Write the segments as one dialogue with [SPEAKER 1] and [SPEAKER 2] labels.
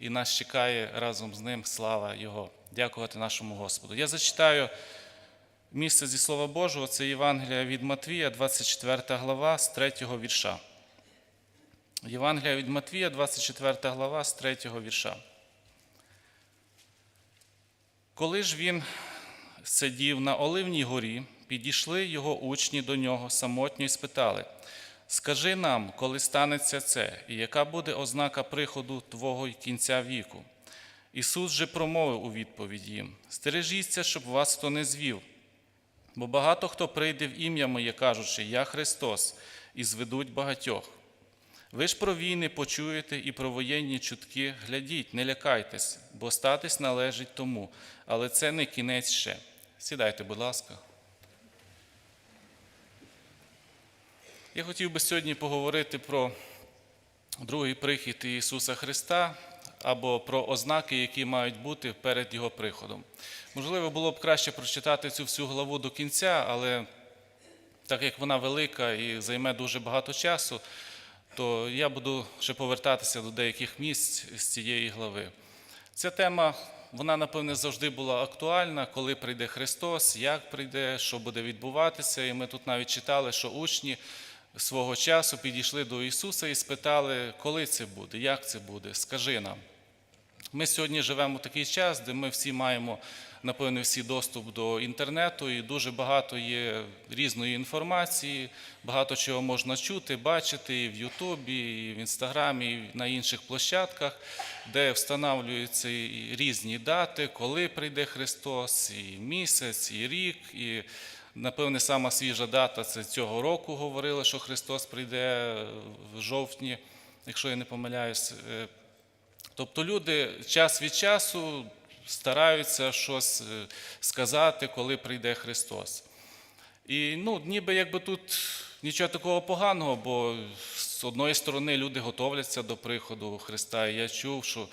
[SPEAKER 1] і нас чекає разом з ним слава Його. Дякувати нашому Господу. Я зачитаю місце зі Слова Божого, це Євангелія від Матвія, 24 глава, з 3 вірша. Євангелія від Матвія, 24 глава, з 3 вірша. Коли ж він сидів на Оливній горі, підійшли його учні до нього самотньо і спитали: Скажи нам, коли станеться це, і яка буде ознака приходу Твого й кінця віку? Ісус же промовив у відповідь їм: Стережіться, щоб вас хто не звів. Бо багато хто прийде в ім'я моє, кажучи, Я Христос, і зведуть багатьох. Ви ж про війни почуєте і про воєнні чутки глядіть, не лякайтесь, бо статись належить тому, але це не кінець ще. Сідайте, будь ласка. Я хотів би сьогодні поговорити про другий прихід Ісуса Христа або про ознаки, які мають бути перед Його приходом. Можливо, було б краще прочитати цю всю главу до кінця, але так як вона велика і займе дуже багато часу, то я буду ще повертатися до деяких місць з цієї глави. Ця тема, вона, напевне, завжди була актуальна, коли прийде Христос, як прийде, що буде відбуватися. І ми тут навіть читали, що учні свого часу підійшли до Ісуса і спитали, коли це буде, як це буде, скажи нам. Ми сьогодні живемо в такий час, де ми всі маємо, напевне, всі доступ до інтернету, і дуже багато є різної інформації, багато чого можна чути, бачити і в Ютубі, і в Інстаграмі, і на інших площадках, де встановлюються різні дати, коли прийде Христос, і місяць, і рік. і Напевне, сама свіжа дата це цього року говорили, що Христос прийде в жовтні, якщо я не помиляюсь. Е, Тобто люди час від часу стараються щось е, сказати, коли прийде Христос. І ну, ніби якби тут нічого такого поганого, бо з одної сторони люди готовляться до приходу Христа. І я чув, що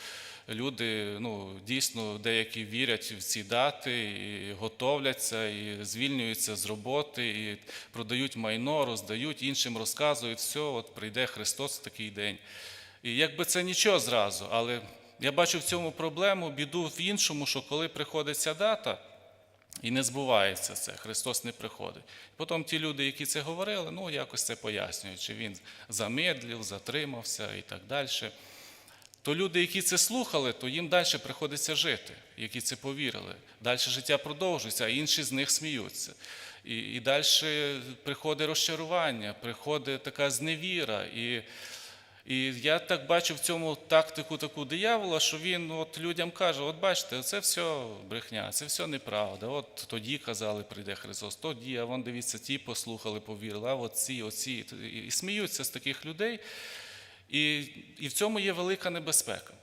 [SPEAKER 1] люди ну, дійсно деякі вірять в ці дати, і готовляться, і звільнюються з роботи, і продають майно, роздають, іншим розказують, все, от прийде Христос в такий день. І якби це нічого зразу, але я бачу в цьому проблему, біду в іншому, що коли приходить ця дата, і не збувається це, Христос не приходить. Потім ті люди, які це говорили, ну якось це пояснюють, чи він замедлив, затримався і так далі. То люди, які це слухали, то їм далі приходиться жити, які це повірили. Далі життя продовжується, а інші з них сміються. І, і далі приходить розчарування, приходить така зневіра. І і я так бачу в цьому тактику таку диявола, що він от людям каже: от бачите, це все брехня, це все неправда. От тоді казали, прийде Христос, тоді, а вон дивіться, ті послухали, повірили, а от ці, оці. І сміються з таких людей. І, І в цьому є велика небезпека.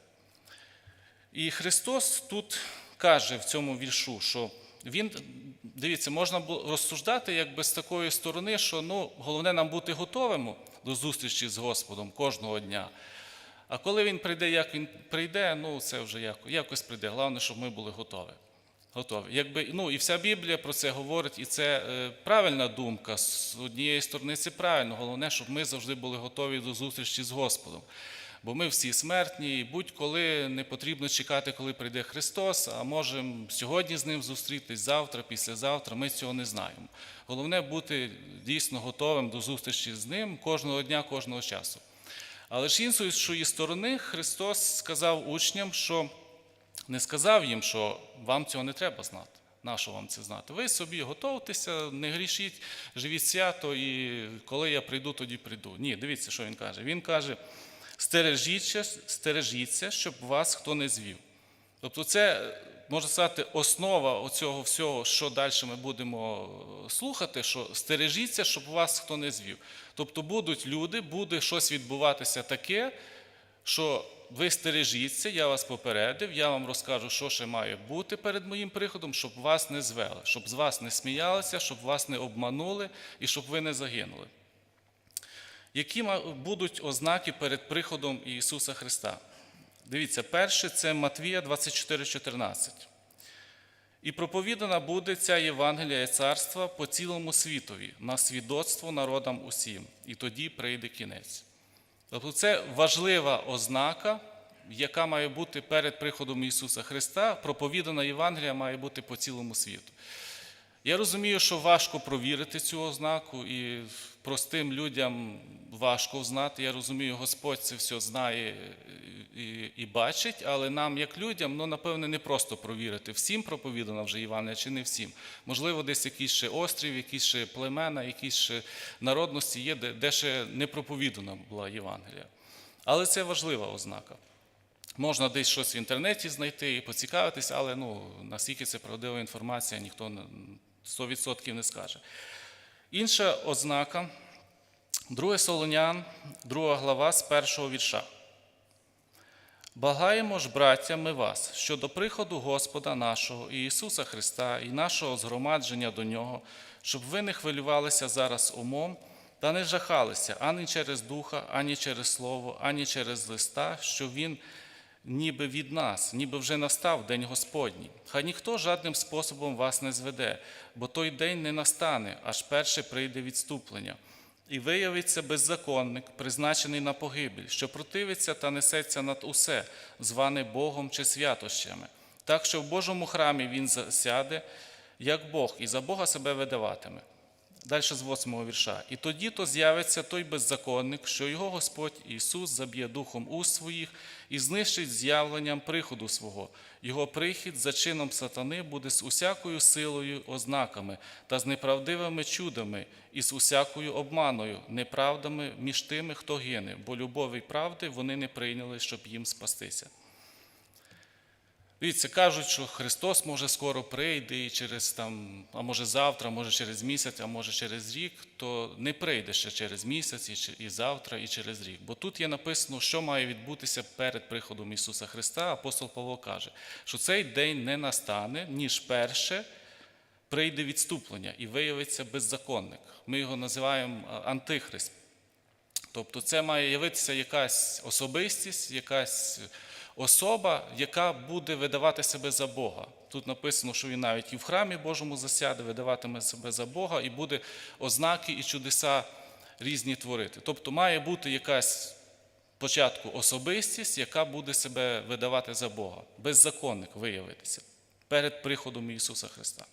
[SPEAKER 1] І Христос тут каже в цьому віршу, що він, дивіться, можна розсуждати якби з такої сторони, що ну, головне нам бути готовим до зустрічі з Господом кожного дня. А коли він прийде, як він прийде, ну це вже якось прийде. Головне, щоб ми були готові. Готові. Якби, ну, І вся Біблія про це говорить, і це е, правильна думка. З однієї сторони, це правильно. Головне, щоб ми завжди були готові до зустрічі з Господом. Бо ми всі смертні, і будь-коли не потрібно чекати, коли прийде Христос, а можемо сьогодні з ним зустрітись, завтра, післязавтра, ми цього не знаємо. Головне бути дійсно готовим до зустрічі з ним кожного дня, кожного часу. Але ж іншої сторони, Христос сказав учням, що не сказав їм, що вам цього не треба знати. Нащо вам це знати? Ви собі готуйтеся, не грішіть, живіть свято, і коли я прийду, тоді прийду. Ні, дивіться, що він каже. Він каже. Стережіться, стережіться, щоб вас хто не звів. Тобто, це, можна сказати, основа цього всього, що далі ми будемо слухати, що стережіться, щоб вас хто не звів. Тобто будуть люди, буде щось відбуватися таке, що ви стережіться, я вас попередив, я вам розкажу, що ще має бути перед моїм приходом, щоб вас не звели, щоб з вас не сміялися, щоб вас не обманули і щоб ви не загинули. Які будуть ознаки перед приходом Ісуса Христа? Дивіться, перше це Матвія 24,14. І проповідана буде ця Євангелія царства по цілому світові, на свідоцтво народам усім, і тоді прийде кінець. Тобто це важлива ознака яка має бути перед приходом Ісуса Христа, проповідана Євангелія має бути по цілому світу. Я розумію, що важко провірити цю ознаку, і простим людям важко взнати. Я розумію, Господь це все знає і, і бачить, але нам, як людям, ну, напевне, не просто провірити, всім проповідана вже Євангелія чи не всім. Можливо, десь якийсь ще острів, якісь ще племена, якісь ще народності є, де, де ще не проповідана була Євангелія. Але це важлива ознака. Можна десь щось в інтернеті знайти і поцікавитись, але ну, наскільки це правдива інформація, ніхто не- 100% не скаже. Інша ознака, 2 Солонян, 2 глава з першого вірша. Благаємо ж, браття, ми вас, що до приходу Господа нашого і Ісуса Христа і нашого згромадження до Нього, щоб ви не хвилювалися зараз умом та не жахалися ані через духа, ані через слово, ані через листа, що Він ніби від нас, ніби вже настав день Господній. Хай ніхто жадним способом вас не зведе, бо той день не настане, аж перше прийде відступлення. І виявиться беззаконник, призначений на погибель, що противиться та несеться над усе, зване Богом чи святощами. Так що в Божому храмі він засяде, як Бог, і за Бога себе видаватиме. Далі з восьмого вірша. І тоді то з'явиться той беззаконник, що його Господь Ісус заб'є духом уст своїх і знищить з'явленням приходу свого. Його прихід за чином сатани буде з усякою силою, ознаками та з неправдивими чудами, і з усякою обманою, неправдами між тими, хто гине, бо любові правди вони не прийняли, щоб їм спастися. Дивіться, кажуть, що Христос може скоро прийде і через там, а може завтра, може через місяць, а може через рік, то не прийде ще через місяць, і, завтра, і через рік. Бо тут є написано, що має відбутися перед приходом Ісуса Христа. Апостол Павло каже, що цей день не настане, ніж перше прийде відступлення і виявиться беззаконник. Ми його називаємо антихрист. Тобто це має явитися якась особистість, якась особа, яка буде видавати себе за Бога. Тут написано, що він навіть і в храмі Божому засяде, видаватиме себе за Бога, і буде ознаки і чудеса різні творити. Тобто має бути якась спочатку особистість, яка буде себе видавати за Бога, беззаконник виявитися перед приходом Ісуса Христа.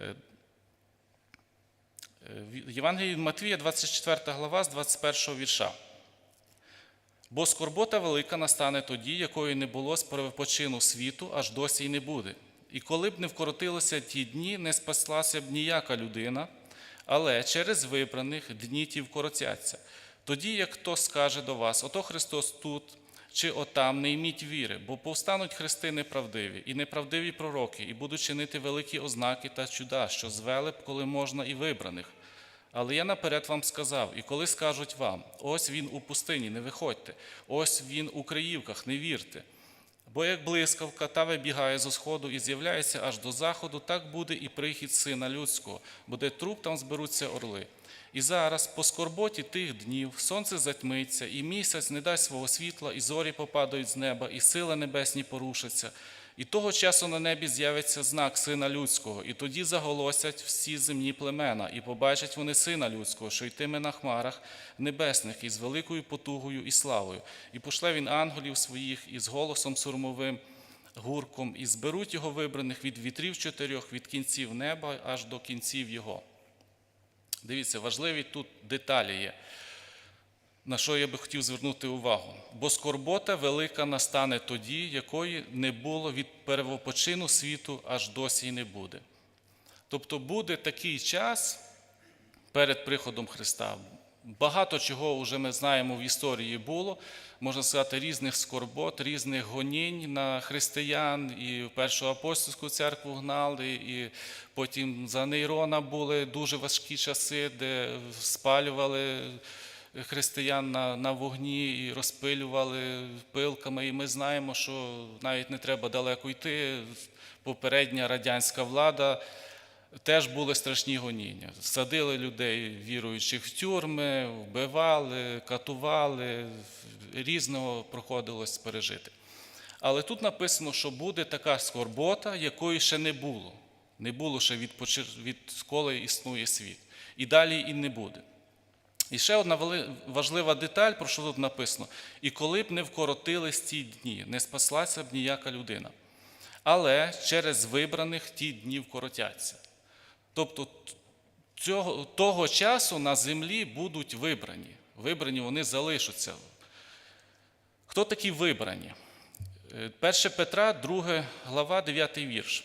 [SPEAKER 1] Е, в Євангелії Матвія, 24 глава з 21 вірша. Бо скорбота велика настане тоді, якої не було з первопочину світу, аж досі й не буде. І коли б не вкоротилися ті дні, не спаслася б ніяка людина, але через вибраних дні ті вкоротяться. Тоді, як хто скаже до вас, ото Христос тут чи отам, не йміть віри, бо повстануть хрести неправдиві, і неправдиві пророки, і будуть чинити великі ознаки та чуда, що звели б, коли можна, і вибраних. Але я наперед вам сказав, і коли скажуть вам, ось він у пустині, не виходьте, ось він у Криївках, не вірте. Бо як блискавка та вибігає зі сходу і з'являється аж до заходу, так буде і прихід сина людського, буде труп, там зберуться орли. І зараз, по скорботі тих днів, сонце затьмиться, і місяць не дасть свого світла, і зорі попадають з неба, і сили небесні порушаться. І того часу на небі з'явиться знак Сина Людського, і тоді заголосять всі земні племена, і побачать вони Сина Людського, що йтиме на хмарах небесних із великою потугою і славою. І пошле він ангелів своїх із голосом сурмовим, гурком, і зберуть його вибраних від вітрів чотирьох, від кінців неба аж до кінців його. Дивіться, важливі тут деталі є на що я би хотів звернути увагу. Бо скорбота велика настане тоді, якої не було від первопочину світу, аж досі й не буде. Тобто буде такий час перед приходом Христа. Багато чого вже ми знаємо в історії було, можна сказати, різних скорбот, різних гонінь на християн, і першу апостольську церкву гнали, і потім за Нейрона були дуже важкі часи, де спалювали християн на, на вогні і розпилювали пилками. І ми знаємо, що навіть не треба далеко йти. Попередня радянська влада теж були страшні гоніння. Садили людей, віруючих в тюрми, вбивали, катували, різного проходилось пережити. Але тут написано, що буде така скорбота, якої ще не було. Не було ще від, відколи існує світ. І далі і не буде. І ще одна важлива деталь, про що тут написано: і коли б не вкоротились ті дні, не спаслася б ніяка людина. Але через вибраних ті дні вкоротяться. Тобто цього, того часу на землі будуть вибрані. Вибрані вони залишаться. Хто такі вибрані? Е, 1 Петра, 2 глава, 9 вірш.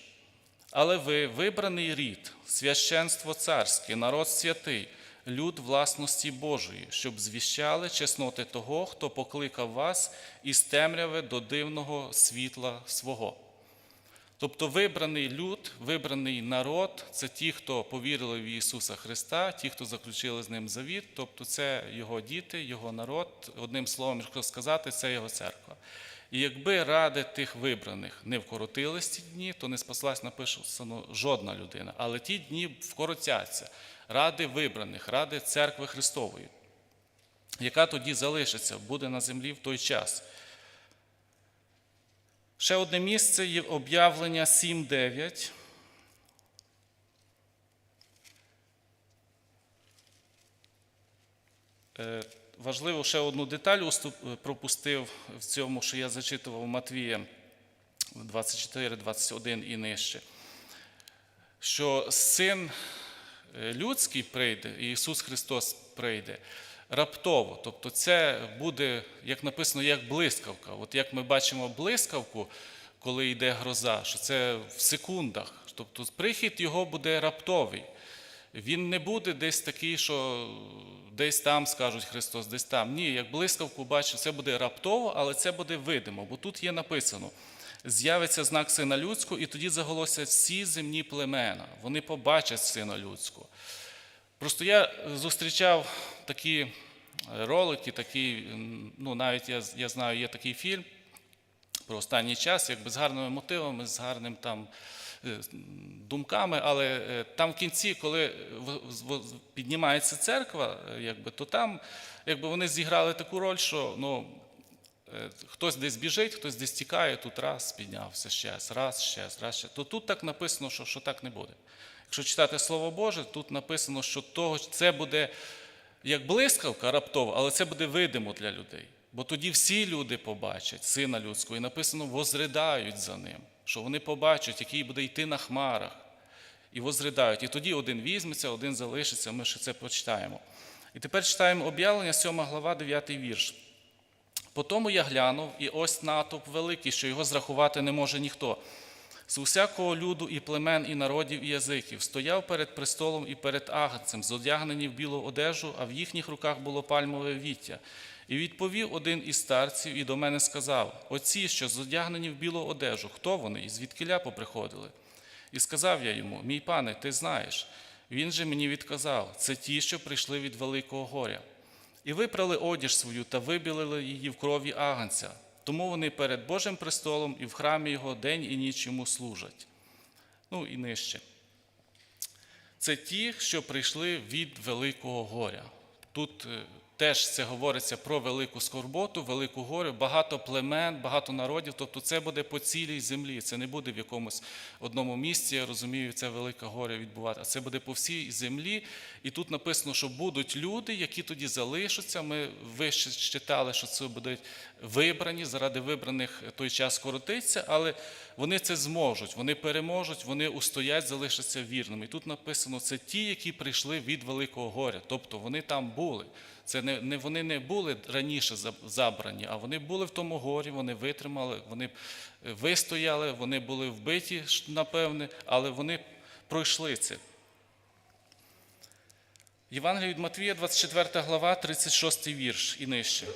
[SPEAKER 1] Але ви вибраний рід, священство царське, народ святий, люд власності Божої, щоб звіщали чесноти того, хто покликав вас із темряви до дивного світла свого. Тобто вибраний люд, вибраний народ це ті, хто повірили в Ісуса Христа, ті, хто заключили з ним завіт, тобто це його діти, його народ, одним словом, якщо сказати, це його церква. І якби ради тих вибраних не вкоротились ті дні, то не спаслась написано жодна людина. Але ті дні вкоротяться ради вибраних, ради церкви Христової, яка тоді залишиться, буде на землі в той час. Ще одне місце є об'явлення 7.9. Е, Важливо ще одну деталь е, пропустив в цьому, що я зачитував Матвія 24, 21 і нижче. Що син людський прийде, і Ісус Христос прийде раптово. Тобто це буде, як написано, як блискавка. От як ми бачимо блискавку, коли йде гроза, що це в секундах. Тобто прихід його буде раптовий. Він не буде десь такий, що десь там скажуть Христос, десь там. Ні, як блискавку бачу, це буде раптово, але це буде видимо. Бо тут є написано: з'явиться знак сина людського, і тоді заголосять всі земні племена. Вони побачать сина людського. Просто я зустрічав такі ролики, такі, ну навіть я, я знаю, є такий фільм про останній час, якби з гарними мотивами, з гарним там е, думками, але е, там в кінці, коли піднімається церква, е, якби, то там якби вони зіграли таку роль, що ну, е, хтось десь біжить, хтось десь тікає, тут раз піднявся ще раз, раз, ще раз, раз, ще. То тут так написано, що, що так не буде. Якщо читати Слово Боже, тут написано, що того, це буде як блискавка раптово, але це буде видимо для людей. Бо тоді всі люди побачать сина людського, і написано, возридають за ним, що вони побачать, який буде йти на хмарах, і возридають. І тоді один візьметься, один залишиться, ми ще це почитаємо. І тепер читаємо об'явлення, 7 глава, 9 вірш. Потому я глянув, і ось натовп великий, що його зрахувати не може ніхто. З усякого люду і племен, і народів, і язиків стояв перед престолом і перед агнцем, зодягнені в білу одежу, а в їхніх руках було пальмове віття. І відповів один із старців і до мене сказав: Оці, що зодягнені в білу одежу, хто вони і звідкиля поприходили? І сказав я йому: Мій пане, ти знаєш. Він же мені відказав: це ті, що прийшли від великого горя. І випрали одіж свою та вибілили її в крові агнця. Тому вони перед Божим престолом і в храмі його день і ніч йому служать. Ну і нижче. Це ті, що прийшли від великого горя. Тут е, теж це говориться про велику скорботу, велику горю, багато племен, багато народів. Тобто це буде по цілій землі. Це не буде в якомусь одному місці, я розумію, це велика горя відбувати, а це буде по всій землі. І тут написано, що будуть люди, які тоді залишаться. Ми вище читали, що це будуть вибрані, заради вибраних той час коротиться, але вони це зможуть, вони переможуть, вони устоять, залишаться вірними. І тут написано, це ті, які прийшли від великого горя, тобто вони там були. Це не, не вони не були раніше забрані, а вони були в тому горі, вони витримали, вони е, вистояли, вони були вбиті, напевне, але вони пройшли це. Євангелія від Матвія, 24 глава, 36 вірш і нижче.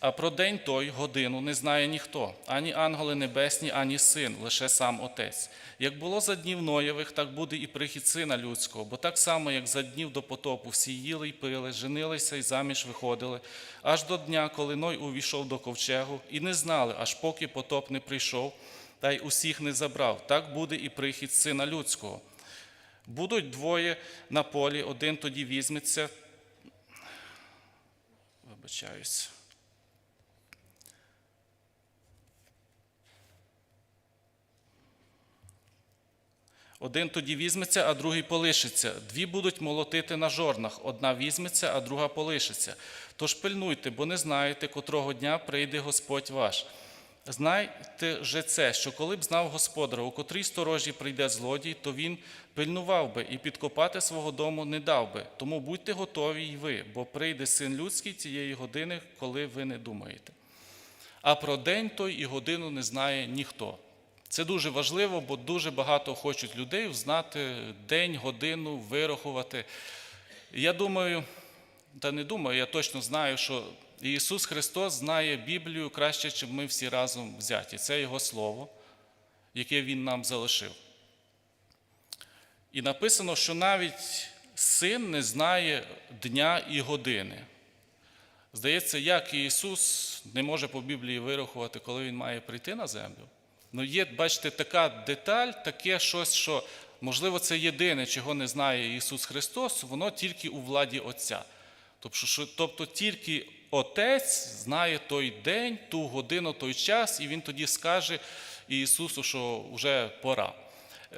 [SPEAKER 1] А про день той годину не знає ніхто, ані ангели небесні, ані син, лише сам Отець. Як було за днів Ноєвих, так буде і прихід сина людського, бо так само, як за днів до потопу, всі їли й пили, женилися й заміж виходили, аж до дня, коли Ной увійшов до ковчегу, і не знали, аж поки потоп не прийшов, та й усіх не забрав. Так буде і прихід сина людського. Будуть двоє на полі, один тоді візьметься. Вибачаюсь. Один тоді візьметься, а другий полишиться. Дві будуть молотити на жорнах, одна візьметься, а друга полишиться. Тож пильнуйте, бо не знаєте, котрого дня прийде Господь ваш. Знайте же це, що коли б знав господара, у котрій сторожі прийде злодій, то він пильнував би і підкопати свого дому не дав би. Тому будьте готові й ви, бо прийде син людський цієї години, коли ви не думаєте. А про день той і годину не знає ніхто. Це дуже важливо, бо дуже багато хочуть людей знати день, годину, вирахувати. Я думаю, та не думаю, я точно знаю, що Ісус Христос знає Біблію краще, ніж ми всі разом взяті. Це Його Слово, яке Він нам залишив. І написано, що навіть син не знає дня і години. Здається, як Ісус не може по Біблії вирахувати, коли Він має прийти на землю. Ну, є, бачите, така деталь, таке щось, що, можливо, це єдине, чого не знає Ісус Христос, воно тільки у владі Отця. Тобто, що, тобто тільки Отець знає той день, ту годину, той час, і Він тоді скаже Ісусу, що вже пора.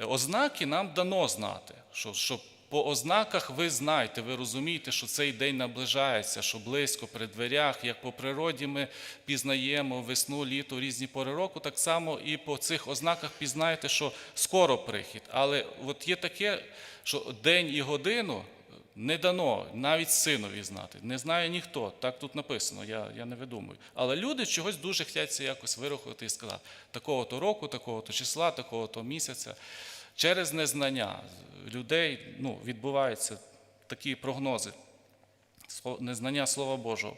[SPEAKER 1] Е, Ознаки нам дано знати, що, що по ознаках ви знаєте, ви розумієте, що цей день наближається, що близько при дверях, як по природі ми пізнаємо весну, літо, різні пори року, так само і по цих ознаках пізнаєте, що скоро прихід. Але от є таке, що день і годину не дано навіть синові знати. Не знає ніхто. Так тут написано, я, я не видумую. Але люди чогось дуже це якось вирахувати і сказати, такого-то року, такого-то числа, такого-то місяця. Через незнання людей ну, відбуваються такі прогнози, незнання Слова Божого.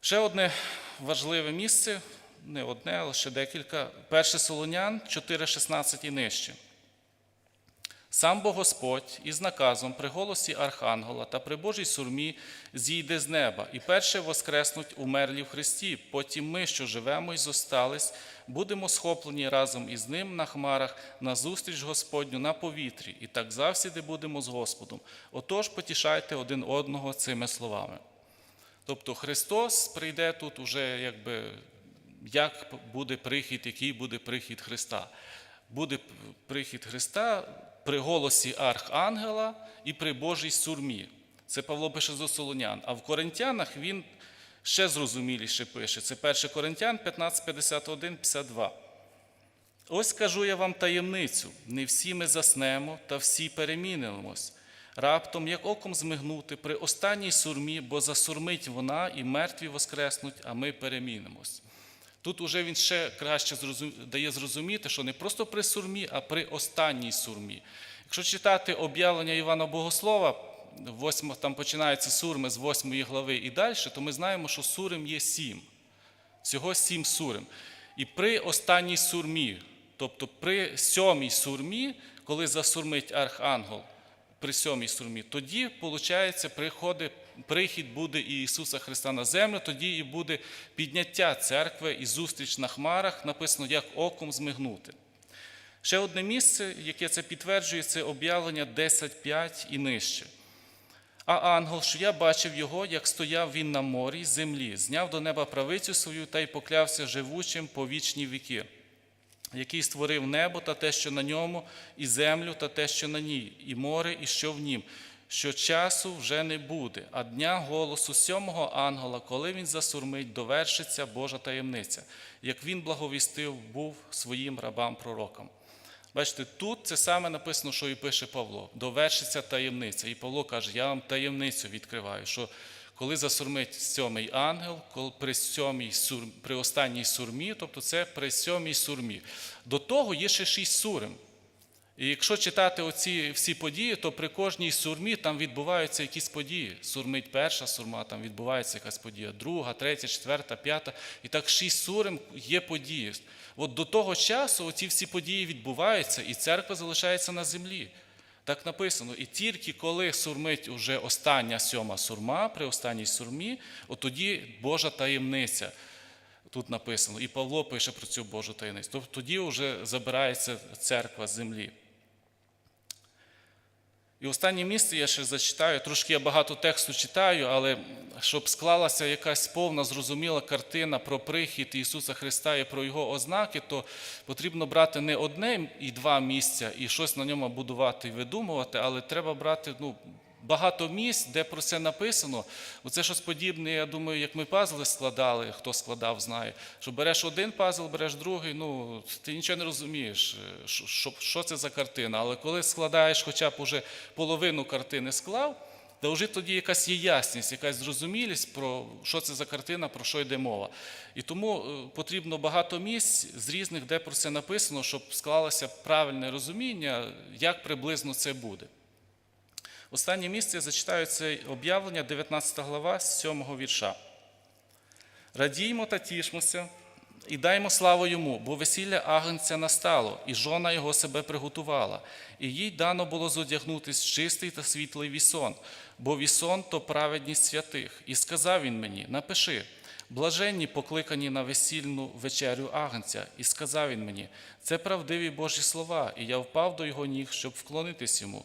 [SPEAKER 1] Ще одне важливе місце, не одне, але ще декілька. Перше Солонян 4,16 і нижче. Сам бо Господь із наказом при голосі Архангела та при Божій сурмі зійде з неба, і перше воскреснуть умерлі в Христі. Потім ми, що живемо і зостались, будемо схоплені разом із ним на хмарах на зустріч Господню на повітрі, і так завсіди будемо з Господом. Отож потішайте один одного цими словами. Тобто Христос прийде тут уже якби як буде прихід, який буде прихід Христа. Буде прихід Христа при голосі Архангела і при Божій сурмі. Це Павло пише з Солонян. А в Коринтянах він ще зрозуміліше пише. Це 1 Коринтян 15, 51, 52. Ось скажу я вам таємницю: не всі ми заснемо, та всі перемінимось. Раптом, як оком змигнути, при останній сурмі, бо засурмить вона, і мертві воскреснуть, а ми перемінимось. Тут уже він ще краще дає зрозуміти, що не просто при сурмі, а при останній сурмі. Якщо читати об'явлення Івана Богослова, восьмо, там починаються сурми з 8 глави і далі, то ми знаємо, що сурим є сім. Всього сім сурим. І при останній сурмі, тобто при сьомій сурмі, коли засурмить архангел, при сьомій сурмі, тоді, виходить, приходить, прихід буде і Ісуса Христа на землю, тоді і буде підняття церкви і зустріч на хмарах, написано, як оком змигнути. Ще одне місце, яке це підтверджує, це об'явлення 10.5 і нижче. А ангел, що я бачив його, як стояв він на морі землі, зняв до неба правицю свою та й поклявся живучим по вічні віки, який створив небо та те, що на ньому, і землю та те, що на ній, і море, і що в нім, що часу вже не буде, а дня голосу сьомого ангела, коли він засурмить, довершиться Божа таємниця, як він благовістив був своїм рабам-пророкам. Бачите, тут це саме написано, що і пише Павло. Довершиться таємниця. І Павло каже, я вам таємницю відкриваю, що коли засурмить сьомий ангел, коли при, сьомій сур, при останній сурмі, тобто це при сьомій сурмі. До того є ще шість сурм. І якщо читати оці всі події, то при кожній сурмі там відбуваються якісь події. Сурмить перша сурма, там відбувається якась подія, друга, третя, четверта, п'ята. І так шість сурм є події. От до того часу оці всі події відбуваються, і церква залишається на землі. Так написано. І тільки коли сурмить уже остання сьома сурма, при останній сурмі, от тоді Божа таємниця. Тут написано, і Павло пише про цю Божу таємницю. Тобто тоді вже забирається церква з землі. І останнє місце я ще зачитаю. Трошки я багато тексту читаю, але щоб склалася якась повна зрозуміла картина про прихід Ісуса Христа і про Його ознаки, то потрібно брати не одне і два місця і щось на ньому будувати і видумувати, але треба брати ну, багато місць, де про це написано. Оце щось подібне, я думаю, як ми пазли складали, хто складав, знає. Що береш один пазл, береш другий, ну ти нічого не розумієш, е, що, що, це за картина. Але коли складаєш хоча б уже половину картини склав, то вже тоді якась є ясність, якась зрозумілість про що це за картина, про що йде мова. І тому е, потрібно багато місць з різних, де про це написано, щоб склалося правильне розуміння, як приблизно це буде. Останнє місце я зачитаю це об'явлення, 19 глава, 7 вірша. Радіймо та тішмося і даймо славу йому, бо весілля агнця настало, і жона його себе приготувала, і їй дано було зодягнутись чистий та світлий вісон, бо вісон то праведність святих. І сказав він мені: напиши. Блаженні покликані на весільну вечерю агнця, і сказав він мені: це правдиві Божі слова, і я впав до його ніг, щоб вклонитись йому.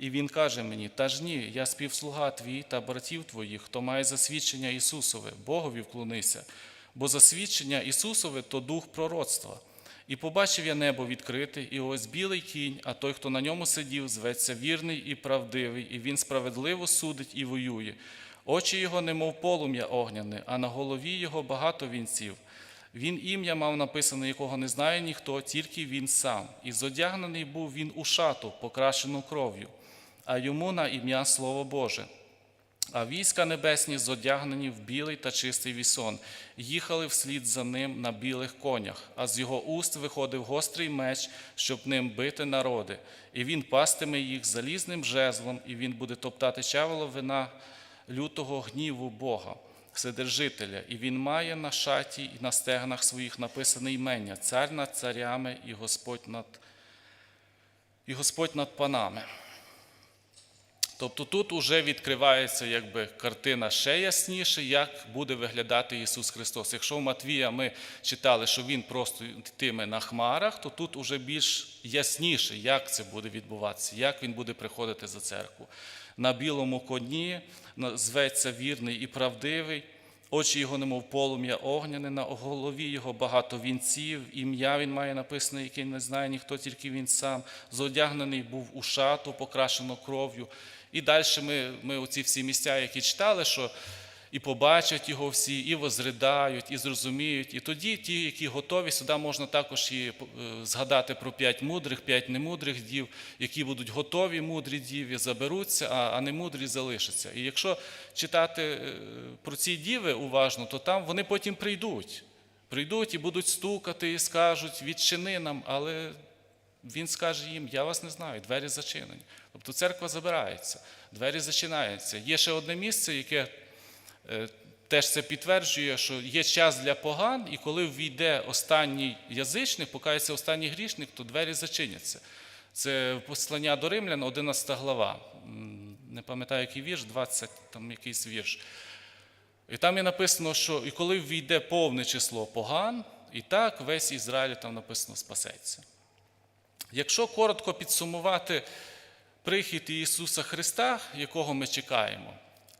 [SPEAKER 1] І він каже мені: Та ж ні, я співслуга твій та братів твоїх, хто має засвідчення Ісусове, Богові вклонися, бо засвідчення Ісусове то дух пророцтва. І побачив я небо відкрите, і ось білий кінь, а той, хто на ньому сидів, зветься вірний і правдивий, і він справедливо судить і воює. Очі його, немов полум'я огняне, а на голові його багато вінців. Він ім'я мав написане, якого не знає ніхто, тільки він сам. І зодягнений був він у шату, покрашену кров'ю, а йому на ім'я Слово Боже. А війська небесні, зодягнені в білий та чистий вісон, їхали вслід за ним на білих конях, а з його уст виходив гострий меч, щоб ним бити народи. І він пастиме їх залізним жезлом, і він буде топтати чаволо вина лютого гніву Бога, Вседержителя, і він має на шаті і на стегнах своїх написане імення, цар над царями і Господь над, і Господь над панами. Тобто тут уже відкривається якби картина ще ясніше, як буде виглядати Ісус Христос. Якщо в Матвія ми читали, що Він просто йтиме на хмарах, то тут уже більш ясніше, як це буде відбуватися, як Він буде приходити за церкву. На білому коні зветься вірний і правдивий, очі його, немов полум'я огняне, на голові його багато вінців, ім'я він має написане, яке не знає ніхто, тільки він сам. Зодягнений був у шату, покрашено кров'ю. І далі ми, ми оці всі місця, які читали, що і побачать його всі, і возридають, і зрозуміють. І тоді ті, які готові, сюди можна також і е, згадати про п'ять мудрих, п'ять немудрих дів, які будуть готові мудрі діві, заберуться, а, а не мудрі залишаться. І якщо читати е, про ці діви уважно, то там вони потім прийдуть. Прийдуть і будуть стукати, і скажуть, відчини нам, але він скаже їм: Я вас не знаю, двері зачинені. Тобто церква забирається, двері зачинаються. Є ще одне місце, яке е, теж це підтверджує, що є час для поган, і коли війде останній язичник, покається останній грішник, то двері зачиняться. Це послання до римлян, 11 глава. Не пам'ятаю, який вірш, 20 там якийсь вірш. І там є написано, що і коли війде повне число поган, і так весь Ізраїль там написано спасеться. Якщо коротко підсумувати прихід Ісуса Христа, якого ми чекаємо,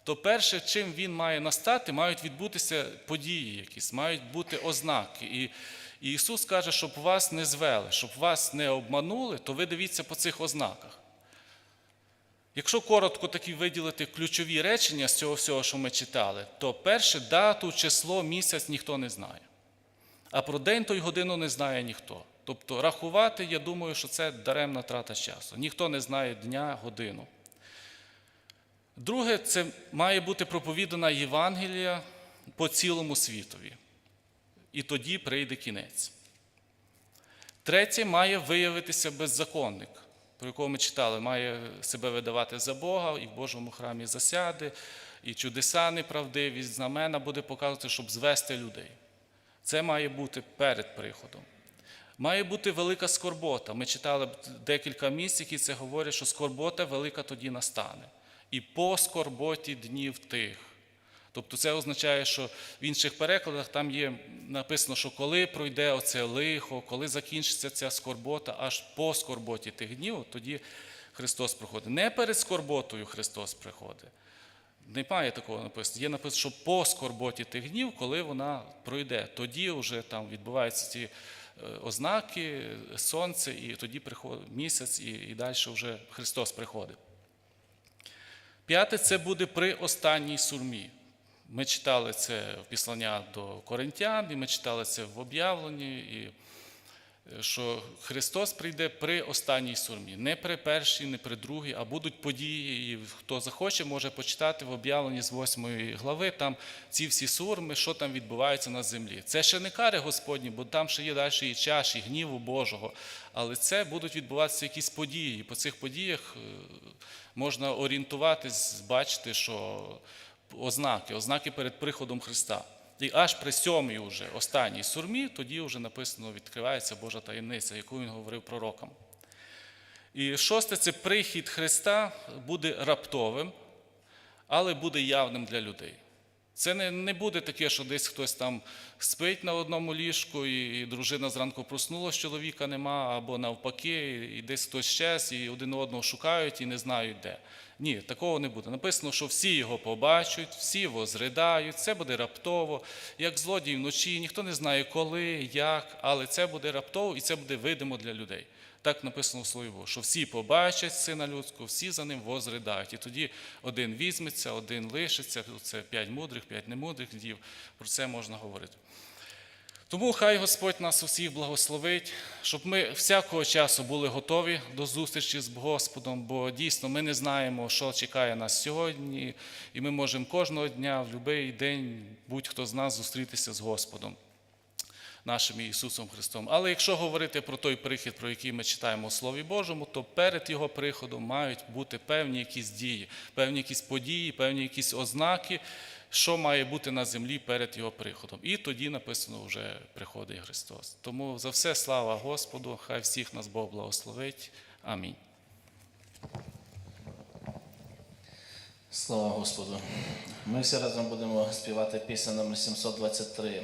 [SPEAKER 1] то перше, чим Він має настати, мають відбутися події якісь, мають бути ознаки. І Ісус каже, щоб вас не звели, щоб вас не обманули, то ви дивіться по цих ознаках. Якщо коротко такі виділити ключові речення з цього всього, що ми читали, то перше дату, число, місяць ніхто не знає. А про день той годину не знає ніхто. Тобто рахувати, я думаю, що це даремна трата часу. Ніхто не знає дня, годину. Друге, це має бути проповідана Євангелія по цілому світові. І тоді прийде кінець. Третє, має виявитися беззаконник, про якого ми читали, має себе видавати за Бога, і в Божому храмі засяде, і чудеса неправдиві, знамена буде показувати, щоб звести людей. Це має бути перед приходом. Має бути велика скорбота. Ми читали декілька місць, які це говорять, що скорбота велика тоді настане. І по скорботі днів тих. Тобто це означає, що в інших перекладах там є написано, що коли пройде оце лихо, коли закінчиться ця скорбота, аж по скорботі тих днів, тоді Христос приходить. Не перед скорботою Христос приходить. Немає такого написано. Є написано, що по скорботі тих днів, коли вона пройде, тоді вже там відбуваються ці ознаки, сонце, і тоді приходить місяць, і, і далі вже Христос приходить. П'яте це буде при останній сурмі. Ми читали це в післання до Коринтян, і ми читали це в об'явленні, і е, що Христос прийде при останній сурмі, не при першій, не при другій, а будуть події. І хто захоче, може почитати в об'явленні з 8 глави, там ці всі сурми, що там відбувається на землі. Це ще не кари Господні, бо там ще є далі і чаші, гніву Божого. Але це будуть відбуватися якісь події. І по цих подіях е, можна орієнтуватись, бачити, що ознаки, ознаки перед приходом Христа. І аж при сьомій уже останній сурмі, тоді вже написано, відкривається Божа таємниця, яку він говорив пророкам. І шосте це прихід Христа буде раптовим, але буде явним для людей. Це не, не буде таке, що десь хтось там спить на одному ліжку, і, і дружина зранку проснулась, чоловіка нема, або навпаки, і, і десь хтось щез, і один одного шукають і не знають де. Ні, такого не буде. Написано, що всі його побачать, всі возридають, це буде раптово, як злодій вночі, ніхто не знає коли, як, але це буде раптово і це буде видимо для людей. Так написано в Слові що всі побачать сина людського, всі за ним возридають. І тоді один візьметься, один лишиться. Це п'ять мудрих, п'ять немудрих дів. Про це можна говорити. Тому хай Господь нас усіх благословить, щоб ми всякого часу були готові до зустрічі з Господом, бо дійсно ми не знаємо, що чекає нас сьогодні, і ми можемо кожного дня, в будь-який день, будь-хто з нас зустрітися з Господом нашим Ісусом Христом. Але якщо говорити про той прихід, про який ми читаємо у Слові Божому, то перед Його приходом мають бути певні якісь дії, певні якісь події, певні якісь ознаки, що має бути на землі перед Його приходом. І тоді написано вже приходить Христос. Тому за все слава Господу, хай всіх нас Бог благословить. Амінь.
[SPEAKER 2] Слава Господу. Ми всі разом будемо співати пісню номер 723.